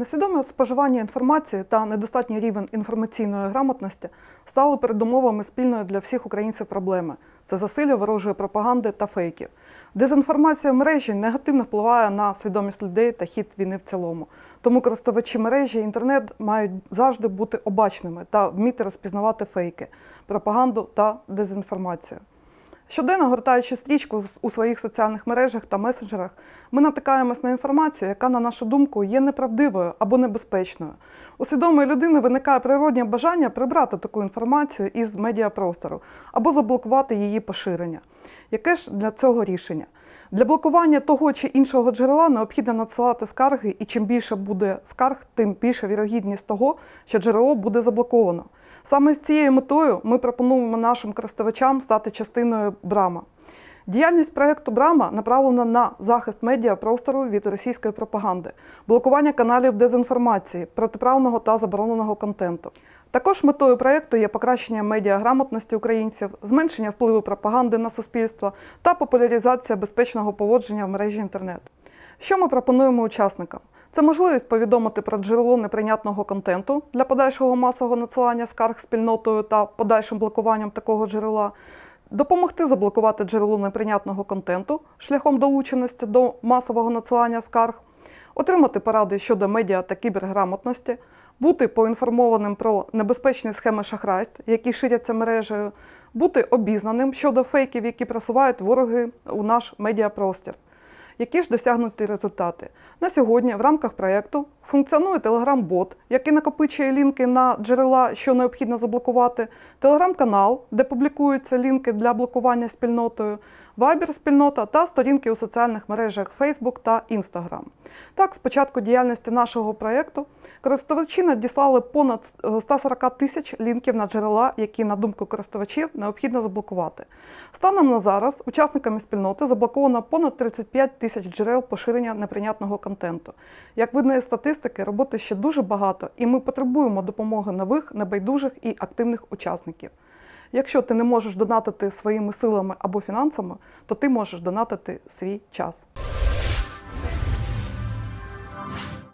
Несвідоме споживання інформації та недостатній рівень інформаційної грамотності стали передумовами спільної для всіх українців проблеми. Це засилля ворожої пропаганди та фейків. Дезінформація в мережі негативно впливає на свідомість людей та хід війни в цілому. Тому користувачі мережі інтернет мають завжди бути обачними та вміти розпізнавати фейки, пропаганду та дезінформацію. Щоденно гортаючи стрічку у своїх соціальних мережах та месенджерах, ми натикаємось на інформацію, яка, на нашу думку, є неправдивою або небезпечною. У свідомої людини виникає природнє бажання прибрати таку інформацію із медіапростору або заблокувати її поширення. Яке ж для цього рішення? Для блокування того чи іншого джерела необхідно надсилати скарги, і чим більше буде скарг, тим більша вірогідність того, що джерело буде заблоковано. Саме з цією метою ми пропонуємо нашим користувачам стати частиною Брама. Діяльність проєкту Брама направлена на захист медіапростору від російської пропаганди, блокування каналів дезінформації, протиправного та забороненого контенту. Також метою проєкту є покращення медіаграмотності українців, зменшення впливу пропаганди на суспільство та популяризація безпечного поводження в мережі інтернет. Що ми пропонуємо учасникам? Це можливість повідомити про джерело неприйнятного контенту для подальшого масового надсилання скарг спільнотою та подальшим блокуванням такого джерела, допомогти заблокувати джерело неприйнятного контенту шляхом долученості до масового надсилання скарг, отримати поради щодо медіа та кіберграмотності, бути поінформованим про небезпечні схеми шахрайств, які ширяться мережею, бути обізнаним щодо фейків, які просувають вороги у наш медіапростір. Які ж досягнуті результати? На сьогодні в рамках проєкту функціонує Telegram-бот, який накопичує лінки на джерела, що необхідно заблокувати, телеграм-канал, де публікуються лінки для блокування спільнотою, Viber спільнота та сторінки у соціальних мережах Facebook та Instagram. Так, з початку діяльності нашого проєкту користувачі надіслали понад е, 140 тисяч лінків на джерела, які, на думку користувачів, необхідно заблокувати. Станом на зараз учасниками спільноти заблоковано понад 35 тисяч джерел поширення неприйнятного контенту. Як видно із статистики, роботи ще дуже багато, і ми потребуємо допомоги нових, небайдужих і активних учасників. Якщо ти не можеш донатити своїми силами або фінансами, то ти можеш донатити свій час.